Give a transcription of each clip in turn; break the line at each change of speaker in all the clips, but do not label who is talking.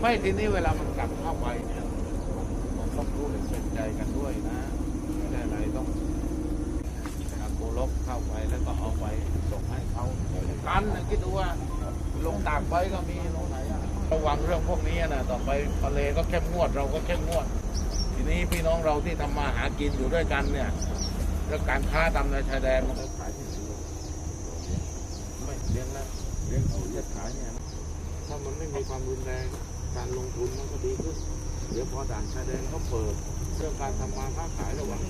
ไม่ทีนี้เวลามันกลับเข้าไปเนี่ยมันต้องรู้เป็นใจกันด้วยนะไม่ได้อะไรต้องเอาโกลบเข้าไปแล้วก็เอาไปส่งให้เขากันนะคิดดูว่าลงตากไปก็มีลงไหนอะระวังเรื่องพวกนี้นะต่อไปทะเลก็เข้มงวดเราก็เข้มงวด ทีนี้พี่น้องเราที่ทำมาหากินอยู่ด้วยกันเนี่ยเรื่องการค้าตามในชายแดนมันก็ขายที่สุดไม่เลี้ยงแล้วเลี้ยงเอาเลือดขายเนี่ยถ้ามันไม่มีความรุนแรง การลงทุนมันก็ดีขึ้น เดี๋ยวพอด่านชายแดนเขาเปิดเรื่องการทำมาค้าขายระหว่าง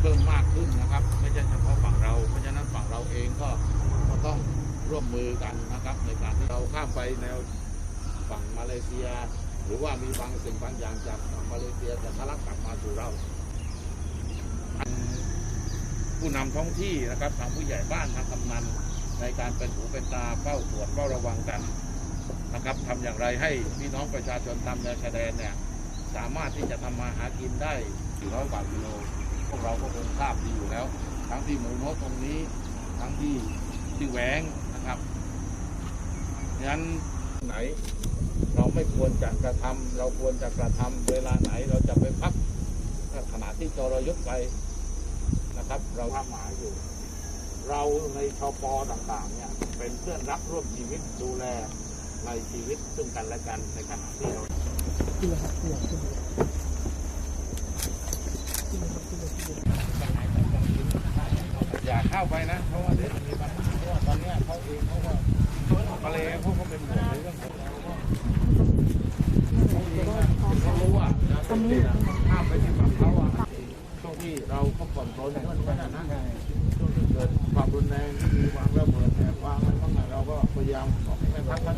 เพิ่มมากขึ้นนะครับ ไม่ใช่เฉพาะฝั่งเรา เพราะฉะนั้นฝั่งเราเองก็ต้องร่วมมือกันนะครับ ในการที่เราข้ามไปแนวฝั่งมาเลเซีย หรือว่ามีบางสิ่งบางอย่างจากฝั่งมาเลเซียจะทะลักกลับมาสู่เราผู้นำท้องที่นะครับทางผู้ใหญ่บ้านทางกำนันในการเป็นหูเป็นตาเฝ้าตรวจเฝ้าระวังกัน นะครับทำอย่างไรให้พี่น้องประชาชนตามแนวชายแดนเนี่ยสามารถที่จะทำมาหากินได้สี่ร้อยกว่ากิโลพวกเราก็คงทราบดีอยู่แล้ว ทั้งที่หมูโนตตรงนี้ ทั้งที่ที่แหวงนะครับงั้นไหน เราไม่ควรจะกระทำเราควรจะกระทำเวลาไหนเราจะไปพักถ้าขณะที่จรยุทธไปนะครับ เราทำหมายอยู่ เราในชปต่างๆเนี่ยเป็นเพื่อนรักร่วมชีวิตดูแล ในชีวิตซึ่งกันและกันในขณะที่เราอย่าเข้าไปนะเพราะว่าเดี๋ยวจะมีปัญหาเพราะว่าตอนเนี้ยเขาเองเขาก็ทะเลเขาก็เป็นห่วงในเรื่องของเราว่าเขารู้ว่าจะเป็นเด็กห้ามไปที่ฝั่งเขาอะช่วงที่เราเขาผ่อนปลนช่วงที่เกิดความรุนแรงที่มีวางระเบิดแอบวางอะไรบ้างเราก็พยายามบอกให้พักพัก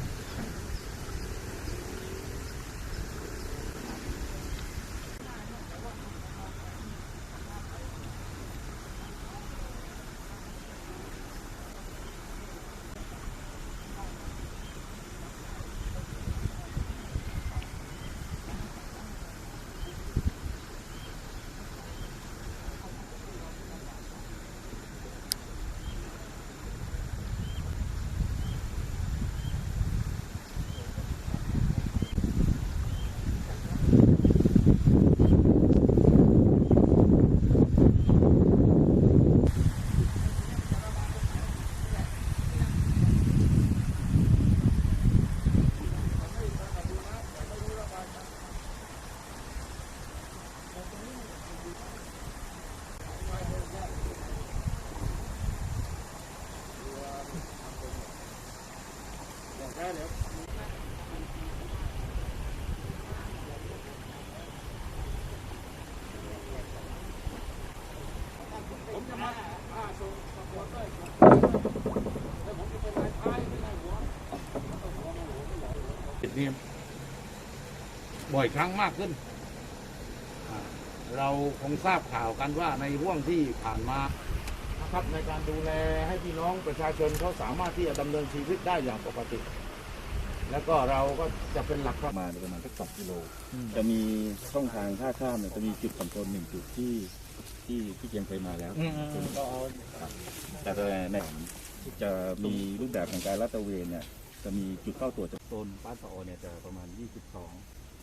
ผมจะมาฆ่าส่งตำรวจได้แล้วผมจะเป็นนายท้ายไม่นายหัว นี่บ่อยครั้งมากขึ้นอ่าเราคงทราบข่าวกันว่าในห่วงที่ผ่านมานะครับในการดูแลให้พี่น้องประชาชนเขาสามารถที่จะดำเนินชีวิตได้อย่างปกติ แล้วก็เราก็จะเป็นหลัก
ประมาณประมาณสักสองกิโล จะมีช่องทางท่าข้ามเนี่ยจะมีจุดคอนโทรลหนึ่งจุดที่ที่ที่เกียงเคยมาแล้ว
ก็เอา
แต่ในจะมีรูปแบบของการลาดตระเวนเนี่ย จะมีจุดเข้าตรวจจากโซนบ้านสะออเนี่ยจะประมาณ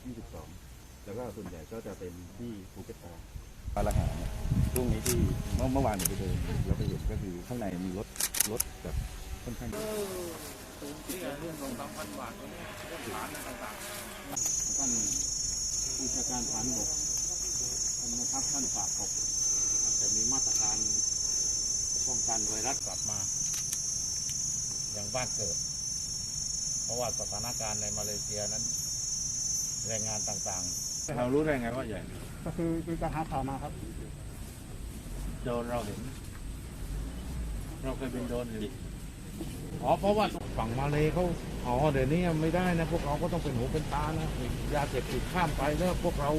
22 22 แล้วก็ส่วนใหญ่ก็จะเป็นที่ภูเก็ตตาปาละหาเนี่ยช่วงนี้ที่เมื่อเมื่อวานเนี่ยไปเดินเราไปเห็นก็คือข้างในมีรถรถแบบค่อนข้าง
ที่เรื่องของสามพันบาทตรงนี้เรื่องฐานอะไรต่างๆท่านผู้จัดการฐานบกท่านนะครับท่านฝากบอกจะมีมาตรการป้องกันไวรัสกลับมา อย่างบ้านเกิด เพราะว่าสถานการณ์ในมาเลเซียนั้น แรงงานต่างๆ เรารู้ได้ไงว่าใหญ่
ก็คือมีการหาข่าวมาครับ
โดนเราเห็น เราเคยเป็นโดนอยู่อ๋อเพราะว่าฝั่งมาเลยเขาอ๋อเดี๋ยวนี้ไม่ได้นะ พวกเราก็ต้องเป็นหูเป็นตานะยาเสพติดข้ามไปแล้วพวกเรา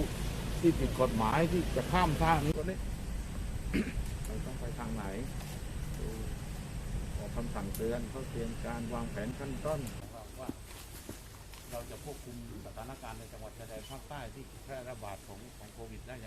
ที่ผิดกฎหมายที่จะข้ามทางนี้ก็นี้เราต้องไปทางไหนดูออกคำสั่งเตือนเขาเตรียมการวางแผนขั้นต้นว่า เราจะควบคุมสถานการณ์ในจังหวัดชายแดนภาคใต้ที่แพร่ระบาดของของโควิดได้อย่าง